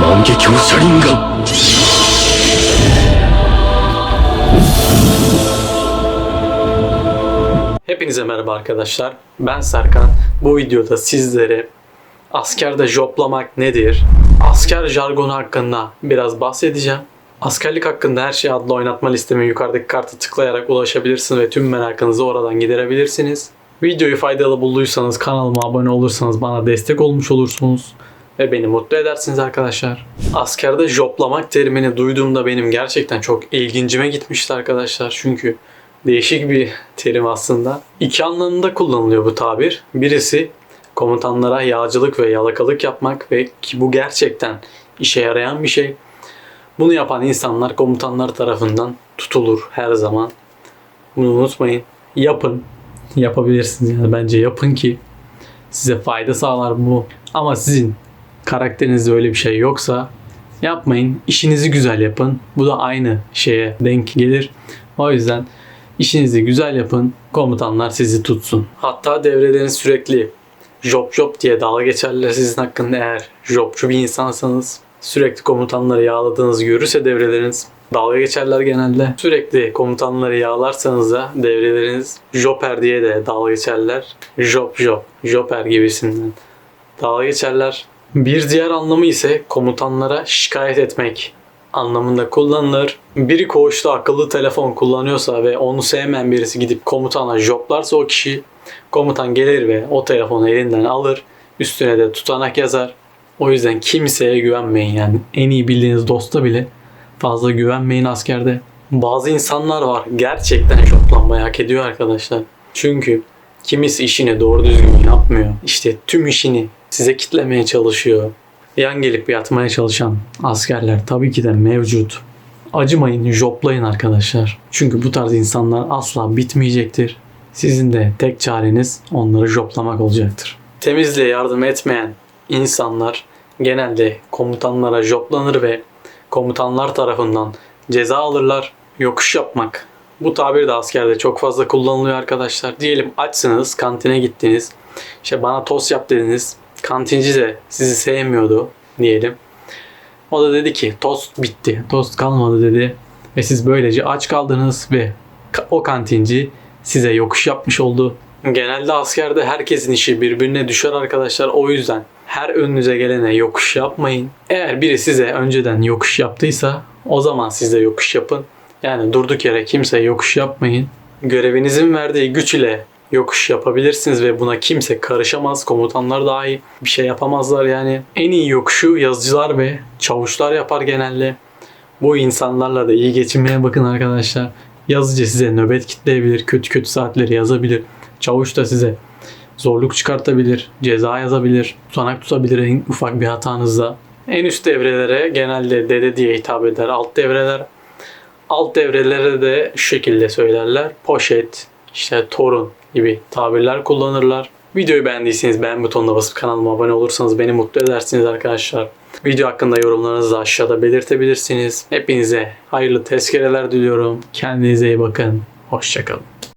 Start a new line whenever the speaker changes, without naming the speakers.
万华镜车轮眼
Hepinize merhaba arkadaşlar. Ben Serkan. Bu videoda sizlere askerde joplamak nedir? Asker jargonu hakkında biraz bahsedeceğim. Askerlik hakkında her şey adlı oynatma listeme yukarıdaki kartı tıklayarak ulaşabilirsiniz ve tüm merakınızı oradan giderebilirsiniz. Videoyu faydalı bulduysanız kanalıma abone olursanız bana destek olmuş olursunuz ve beni mutlu edersiniz arkadaşlar. Askerde joplamak terimini duyduğumda benim gerçekten çok ilgincime gitmişti arkadaşlar. Çünkü değişik bir terim aslında. İki anlamında kullanılıyor bu tabir. Birisi komutanlara yağcılık ve yalakalık yapmak ve ki bu gerçekten işe yarayan bir şey. Bunu yapan insanlar komutanlar tarafından tutulur her zaman. Bunu unutmayın. Yapın. Yapabilirsiniz yani bence yapın ki size fayda sağlar bu. Ama sizin karakterinizde öyle bir şey yoksa yapmayın. İşinizi güzel yapın. Bu da aynı şeye denk gelir. O yüzden işinizi güzel yapın. Komutanlar sizi tutsun. Hatta devreleriniz sürekli job job diye dalga geçerler sizin hakkında eğer jobçu bir insansanız. Sürekli komutanları yağladığınızı görürse devreleriniz dalga geçerler genelde. Sürekli komutanları yağlarsanız da devreleriniz joper diye de dalga geçerler. Job job, joper gibisinden dalga geçerler. Bir diğer anlamı ise komutanlara şikayet etmek anlamında kullanılır. Biri koğuşta akıllı telefon kullanıyorsa ve onu sevmeyen birisi gidip komutana joplarsa o kişi komutan gelir ve o telefonu elinden alır. Üstüne de tutanak yazar. O yüzden kimseye güvenmeyin yani. En iyi bildiğiniz dosta bile fazla güvenmeyin askerde. Bazı insanlar var gerçekten joplanmayı hak ediyor arkadaşlar. Çünkü kimisi işini doğru düzgün yapmıyor. İşte tüm işini size kitlemeye çalışıyor. Yan gelip yatmaya çalışan askerler tabii ki de mevcut. Acımayın, joplayın arkadaşlar. Çünkü bu tarz insanlar asla bitmeyecektir. Sizin de tek çareniz onları joplamak olacaktır. Temizliğe yardım etmeyen insanlar genelde komutanlara joplanır ve komutanlar tarafından ceza alırlar. Yokuş yapmak. Bu tabir de askerde çok fazla kullanılıyor arkadaşlar. Diyelim açsınız, kantine gittiniz. İşte bana tost yap dediniz. Kantinci de sizi sevmiyordu diyelim. O da dedi ki tost bitti. Tost kalmadı dedi. Ve siz böylece aç kaldınız ve o kantinci size yokuş yapmış oldu. Genelde askerde herkesin işi birbirine düşer arkadaşlar. O yüzden her önünüze gelene yokuş yapmayın. Eğer biri size önceden yokuş yaptıysa o zaman siz de yokuş yapın. Yani durduk yere kimseye yokuş yapmayın. Görevinizin verdiği güç ile yokuş yapabilirsiniz ve buna kimse karışamaz. Komutanlar dahi bir şey yapamazlar yani. En iyi yokuşu yazıcılar ve çavuşlar yapar genelde. Bu insanlarla da iyi geçinmeye bakın arkadaşlar. Yazıcı size nöbet kitleyebilir, kötü kötü saatleri yazabilir. Çavuş da size zorluk çıkartabilir, ceza yazabilir, tutanak tutabilir en ufak bir hatanızda. En üst devrelere genelde dede diye hitap eder. Alt devreler alt devrelere de şu şekilde söylerler. Poşet, işte torun gibi tabirler kullanırlar. Videoyu beğendiyseniz beğen butonuna basıp kanalıma abone olursanız beni mutlu edersiniz arkadaşlar. Video hakkında yorumlarınızı aşağıda belirtebilirsiniz. Hepinize hayırlı tezkereler diliyorum. Kendinize iyi bakın. Hoşçakalın.